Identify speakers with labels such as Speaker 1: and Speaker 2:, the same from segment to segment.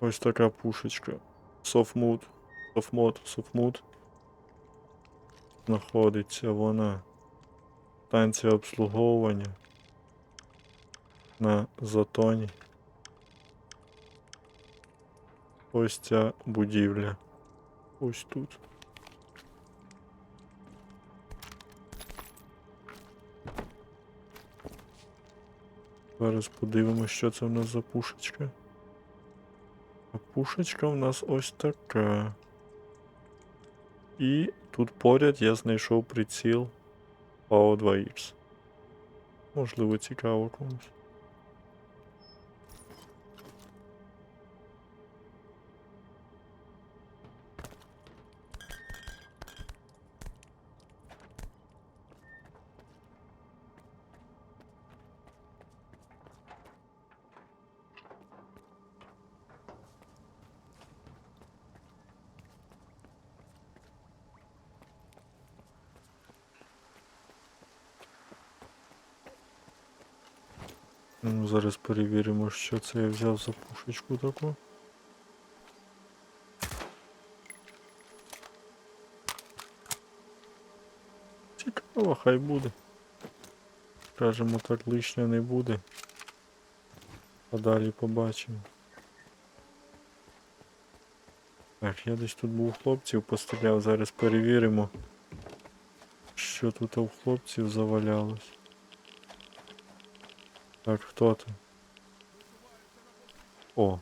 Speaker 1: Ось така пушечка. Софмут. Софмод, софмут. Знаходиться вона. Станція обслуговування. На затоні. Ось ця будівля. Ось тут. Зараз подивимось, що це в нас за пушечка. А пушечка в нас ось така. І тут поряд я знайшов приціл PAO 2X. Можливо, цікаво комусь. Ну, зараз перевіримо, що це я взяв за пушечку таку. Цікаво, хай буде. Скажемо так, лишнього не буде. А далі побачимо. Так, я десь тут був хлопців, постріляв, зараз перевіримо, що тут у хлопців завалялось. Так, хто там? О.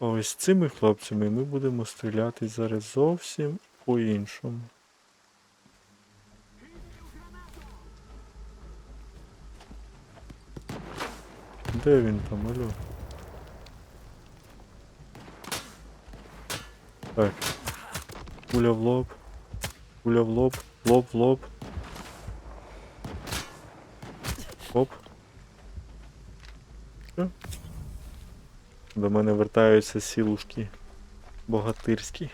Speaker 1: Ось з цими хлопцями ми будемо стріляти зараз зовсім по-іншому. Де він там, алло? Так. Пуля в лоб. Пуля в лоб. Лоб в лоб. Оп. Що? До мене вертаються сілушки богатирські.